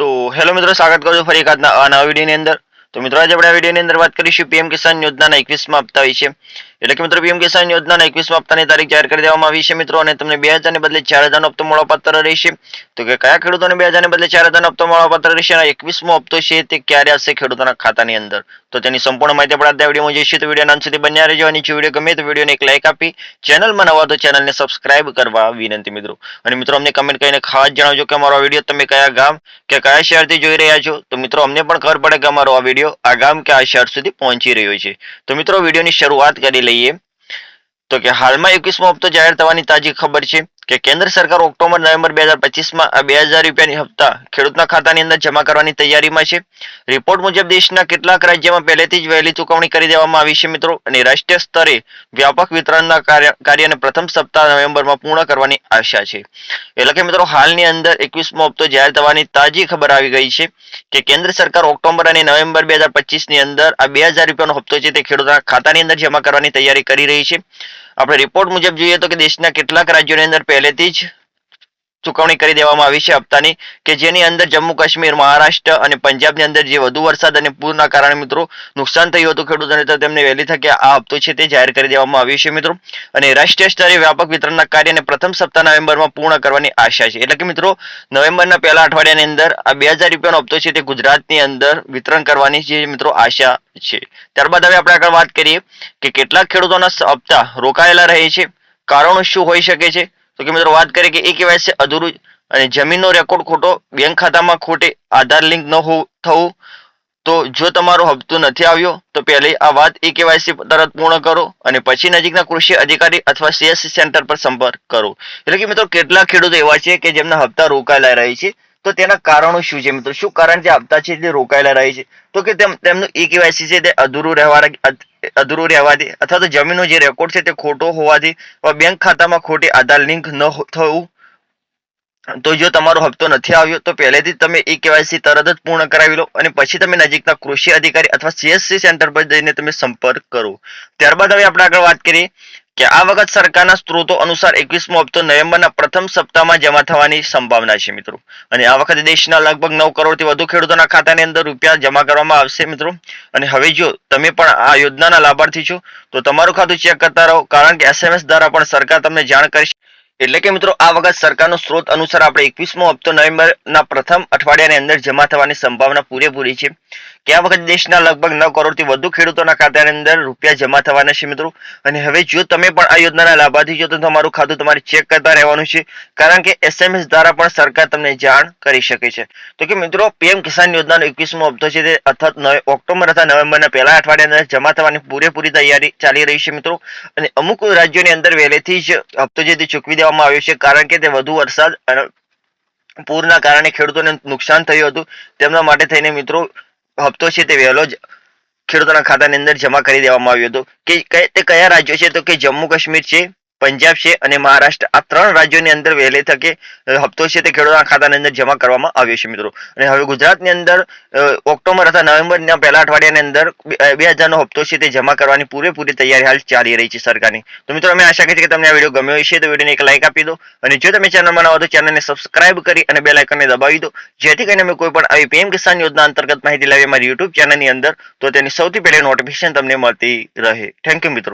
તો હેલો મિત્રો, સ્વાગત કરું છું ફરી એક આ નવા વિડીયોની અંદર. તો મિત્રો, આજે આપણે આ વિડીયોની અંદર વાત કરીશું પીએમ કિસાન યોજનાના એકવીસમાં હપ્તા વિશે. એટલે કે મિત્રો પીએમ કિસાન યોજનાના એકવીસમાં હપ્તાની તારીખ જાહેર કરી દેવામાં આવી છે મિત્રો અને તમને બે હજારને બદલે ચાર હજારનો હપ્તો પત્ર રહેશે. તો કે કયા ખેડૂતોને બે હજારને બદલે ચાર હજારનો હપ્તો પત્ર રહેશે અને એકવીસમો હપ્તો છે તે ક્યારે આવશે ખેડૂતોના ખાતાની અંદર? તો તેની સંપૂર્ણ માહિતી આપણે આજના વિડીયોમાં જોઈશું. તો વીડિયો અંત સુધી બન્યા રહેજો. અને જો વીડિયો ગમે તો વિડીયોને એક લાઇક આપી ચેનલમાં નવા તો ચેનલને સબસ્ક્રાઇબ કરવા વિનંતી મિત્રો. અને મિત્રો અમને કમેન્ટ કરીને ખાસ જણાવજો કે અમારો વીડિયો તમે કયા ગામ કે કયા શહેરથી જોઈ રહ્યા છો? તો મિત્રો અમને પણ ખબર પડે કે અમારો આ વીડિયો આ ગામ કે આ શહેર સુધી પહોંચી રહ્યો છે. તો મિત્રો વિડીયોની શરૂઆત કરી લઈએ. તો કે હાલમાં એકવીસમો હપ્તો જાહેર થવાની તાજી ખબર છે. કે કેન્દ્ર સરકાર ઓક્ટોબર, નવેમ્બર બે હજાર પચીસમાં બે હજાર રૂપિયાની હપ્તા ખેડૂતના ખાતાની અંદર જમા કરવાની તૈયારીમાં છે. રિપોર્ટ મુજબ દેશના કેટલાક રાજ્યમાં પહેલેથી જ વહેલી ચૂકવણી કરી દેવામાં આવી છે મિત્રો અને રાષ્ટ્રીય સ્તરે વ્યાપક વિતરણના કાર્યને પ્રથમ સપ્તાહ નવેમ્બરમાં પૂર્ણ કરવાની આશા છે. એટલે કે મિત્રો હાલની અંદર એકવીસમો હપ્તો જાહેર થવાની તાજી ખબર આવી ગઈ છે કે કેન્દ્ર સરકાર ઓક્ટોબર અને નવેમ્બર બે હજાર પચીસની અંદર આ બે હજાર રૂપિયાનો હપ્તો છે તે ખેડૂતના ખાતાની અંદર જમા કરવાની તૈયારી કરી રહી છે. આપણે રિપોર્ટ મુજબ જોઈએ તો કે દેશના કેટલાક રાજ્યોની અંદર પહેલેથી જ ચૂકવણી કરી દેવામાં આવી છે હપ્તાની, કે જેની અંદર જમ્મુ કાશ્મીર, મહારાષ્ટ્ર અને પંજાબની અંદર જે વધુ વરસાદ અને પૂરના કારણે મિત્રો નુકસાન થયું હતું ખેડૂતોને, તો તેમને વહેલી થકે આ હપ્તો છે તે જાહેર કરી દેવામાં આવ્યો છે મિત્રો. અને રાષ્ટ્રીય સ્તરે વ્યાપક વિતરણના કાર્યને પ્રથમ સપ્તાહ નવેમ્બરમાં પૂર્ણ કરવાની આશા છે. એટલે કે મિત્રો, નવેમ્બરના પહેલા અઠવાડિયાની અંદર આ બે હજાર રૂપિયાનો હપ્તો છે તે ગુજરાતની અંદર વિતરણ કરવાની જે મિત્રો આશા છે. ત્યારબાદ હવે આપણે આગળ વાત કરીએ કે કેટલાક ખેડૂતોના હપ્તા રોકાયેલા રહે છે. કારણો શું હોઈ શકે છે? તો કે મિત્રો, વાત કરીએ કે એ કહેવાય છે અધૂરું અને જમીનનો રેકોર્ડ ખોટો બેંક ખાતામાં ખોટે આધાર લિંક ન થવું. તો જો તમારો હપ્તો નથી આવ્યો, તો પહેલી આ વાત એ કેવાયસી તરત પૂર્ણ કરો. અને પછી નજીકના કૃષિ અધિકારી અથવા સીએસસી સેન્ટર પર સંપર્ક કરો. એટલે કે મિત્રો, કેટલા ખેડૂતો એવા છે કે જેમના હપ્તા રોકાયેલા રહે છે? તો તેના કારણો શું છે મિત્રો? શું કારણ જે આપતા છે તે રોકાયેલા રહે છે? તો કે તેમનું એ કેવાયસી છે તે અધૂરું રહેવા, અધૂરું રહેવાથી અથવા તો જમીનનો જે રેકોર્ડ છે તે ખોટો હોવાથી બેંક ખાતામાં ખોટી આધાર લિંક ન થવું. તો જો તમારો હપ્તો નથી આવ્યો, તો પહેલેથી તમે એ કેવાયસી તરત જ પૂર્ણ કરાવી લો અને પછી તમે નજીકના કૃષિ અધિકારી અથવા સીએસસી સેન્ટર પર જઈને તમે સંપર્ક કરો. ત્યારબાદ હવે આપણે આગળ વાત કરીએ. કે આ વખત સરકારના સ્ત્રોતો અનુસાર એકવીસમો હપ્તો નવેમ્બરના પ્રથમ સપ્તાહમાં જમા થવાની સંભાવના છે, મિત્રો. અને આ વખતે દેશના લગભગ નવ કરોડથી વધુ ખેડૂતોના ખાતાની અંદર રૂપિયા જમા કરવામાં આવશે, મિત્રો. અને હવે જો તમે પણ આ યોજનાના લાભાર્થી છો, તો તમારું ખાતું ચેક કરતા રહો, કારણ કે એસએમએસ દ્વારા પણ સરકાર તમને જાણ કરશે એટલે કે મિત્રો, આ વખત સરકારનો સ્ત્રોત અનુસાર આપણે એકવીસમો હપ્તો નવેમ્બરના પ્રથમ અઠવાડિયાની અંદર જમા થવાની સંભાવના પૂરેપૂરી છે. કે વખત દેશના લગભગ નવ કરોડથી વધુ ખેડૂતોના ખાતાની અંદર રૂપિયા જમા થવાના છે મિત્રો. અને હવે જો તમે પણ આ યોજનાના લાભાર્થી છો, તો તમારું ખાતું તમારે ચેક કરતા રહેવાનું છે. કારણ કે એસએમએસ દ્વારા પણ સરકાર તમને જાણ કરી શકે છે. તો કે મિત્રો, પીએમ કિસાન યોજનાનો એકવીસમો હપ્તો છે તે અર્થાત ઓક્ટોબર અથવા નવેમ્બરના પહેલા અઠવાડિયાની અંદર જમા થવાની પૂરેપૂરી તૈયારી ચાલી રહી છે મિત્રો. અને અમુક રાજ્યોની અંદર વહેલેથી જ હપ્તો જે ચૂકવી દેવામાં આવ્યું છે કારણ કે તે વધુ વરસાદ પૂરના કારણે ખેડૂતોને નુકસાન થયું હતું. તેમના માટે થઈને મિત્રો હપ્તો છે તે વહેલો જ ખેડૂતોના ખાતાની અંદર જમા કરી દેવામાં આવ્યો હતો. કે, તે કયા રાજ્યો છે તો કે જમ્મુ કાશ્મીર છે? પંજાબ છે અને મહારાષ્ટ્ર આ ત્રણ રાજ્યોની અંદર વહેલી તકે હપ્તો છે તે ખેડૂતોના ખાતાની અંદર જમા કરવામાં આવ્યો છે મિત્રો. અને હવે ગુજરાતની અંદર ઓક્ટોબર અથવા નવેમ્બરના પહેલા અઠવાડિયાની અંદર બે હજારનો હપ્તો છે તે જમા કરવાની પૂરેપૂરી તૈયારી હાલ ચાલી રહી છે સરકારની. તો મિત્રો અમે આશા કરીએ કે તમને આ વીડિયો ગમ્યો હશે, તો વિડીયોને એક લાઇક આપી દો. અને જો તમે ચેનલમાં નવા તો ચેનલને સબસ્ક્રાઇબ કરી અને બે લાઇકનને દબાવી દો. જેથી કરીને અમે કોઈ પણ આવી પીએમ કિસાન યોજના અંતર્ગત માહિતી લાવી અમારી યુટ્યુબ ચેનલની અંદર, તો તેની સૌથી પહેલી નોટિફિકેશન તમને મળતી રહે. થેન્ક યુ મિત્રો.